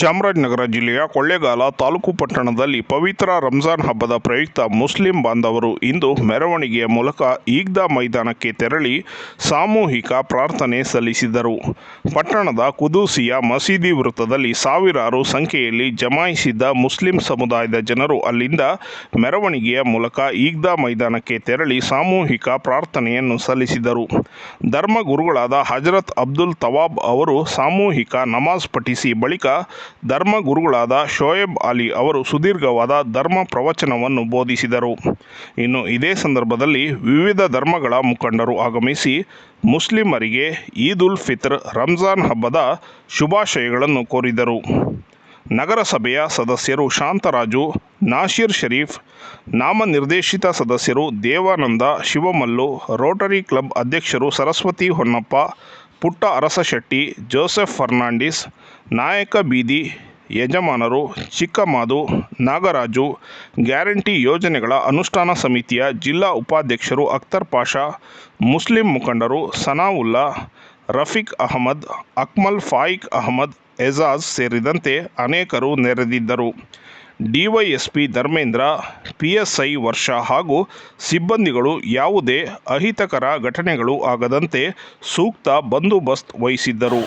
ಚಾಮರಾಜನಗರ ಜಿಲ್ಲೆಯ ಕೊಳ್ಳೇಗಾಲ ತಾಲೂಕು ಪಟ್ಟಣದಲ್ಲಿ ಪವಿತ್ರ ರಂಜಾನ್ ಹಬ್ಬದ ಪ್ರಯುಕ್ತ ಮುಸ್ಲಿಂ ಬಾಂಧವರು ಇಂದು ಮೆರವಣಿಗೆಯ ಮೂಲಕ ಈಗ್ದಾ ಮೈದಾನಕ್ಕೆ ತೆರಳಿ ಸಾಮೂಹಿಕ ಪ್ರಾರ್ಥನೆ ಸಲ್ಲಿಸಿದರು. ಪಟ್ಟಣದ ಕುದೂಸಿಯ ಮಸೀದಿ ವೃತ್ತದಲ್ಲಿ ಸಾವಿರಾರು ಸಂಖ್ಯೆಯಲ್ಲಿ ಜಮಾಯಿಸಿದ್ದ ಮುಸ್ಲಿಂ ಸಮುದಾಯದ ಜನರು ಅಲ್ಲಿಂದ ಮೆರವಣಿಗೆಯ ಮೂಲಕ ಈಗ್ದಾ ಮೈದಾನಕ್ಕೆ ತೆರಳಿ ಸಾಮೂಹಿಕ ಪ್ರಾರ್ಥನೆಯನ್ನು ಸಲ್ಲಿಸಿದರು. ಧರ್ಮಗುರುಗಳಾದ ಹಜರತ್ ಅಬ್ದುಲ್ ತವಾಬ್ ಅವರು ಸಾಮೂಹಿಕ ನಮಾಜ್ ಪಠಿಸಿ ಬಳಿಕ ಧರ್ಮಗುರುಗಳಾದ ಶೋಯೇಬ್ ಅಲಿ ಅವರು ಸುದೀರ್ಘವಾದ ಧರ್ಮ ಪ್ರವಚನವನ್ನು ಬೋಧಿಸಿದರು. ಇನ್ನು ಇದೇ ಸಂದರ್ಭದಲ್ಲಿ ವಿವಿಧ ಧರ್ಮಗಳ ಮುಖಂಡರು ಆಗಮಿಸಿ ಮುಸ್ಲಿಮರಿಗೆ ಈದ್ ಉಲ್ ಫಿತ್ರ್, ರಂಜಾನ್ ಹಬ್ಬದ ಶುಭಾಶಯಗಳನ್ನು ಕೋರಿದರು. ನಗರಸಭೆಯ ಸದಸ್ಯರು ಶಾಂತರಾಜು, ನಾಶೀರ್ ಶರೀಫ್, ನಾಮನಿರ್ದೇಶಿತ ಸದಸ್ಯರು ದೇವಾನಂದ, ಶಿವಮಲ್ಲು, ರೋಟರಿ ಕ್ಲಬ್ ಅಧ್ಯಕ್ಷರು ಸರಸ್ವತಿ ಹೊನ್ನಪ್ಪ ಪುಟ್ಟ ಅರಸಶೆಟ್ಟಿ ಜೋಸೆಫ್ ಫರ್ನಾಂಡಿಸ್, ನಾಯಕ ಬೀದಿ, ಯಜಮಾನರು, ಚಿಕ್ಕಮಾದು, ನಾಗರಾಜು, ಗ್ಯಾರಂಟಿ ಯೋಜನೆಗಳ ಅನುಷ್ಠಾನ ಸಮಿತಿಯ ಜಿಲ್ಲಾ ಉಪಾಧ್ಯಕ್ಷರು ಅಖ್ತರ್ ಪಾಷಾ, ಮುಸ್ಲಿಂ ಮುಖಂಡರು ಸನಾವುಲ್ಲಾ, ರಫೀಕ್ ಅಹಮದ್, ಅಕ್ಮಲ್ ಫಾಯಿಕ್ ಅಹಮದ್, ಎಜಾಜ್ ಸೇರಿದಂತೆ ಅನೇಕರು ನೆರೆದಿದ್ದರು. ಡಿವೈಎಸ್ಪಿ ಧರ್ಮೇಂದ್ರ ಪಿಎಸ್ಐ ವರ್ಷ ಹಾಗೂ ಸಿಬ್ಬಂದಿಗಳು ಯಾವುದೇ ಅಹಿತಕರ ಘಟನೆಗಳು ಆಗದಂತೆ ಸೂಕ್ತ ಬಂದೋಬಸ್ತ್ ವಹಿಸಿದ್ದರು.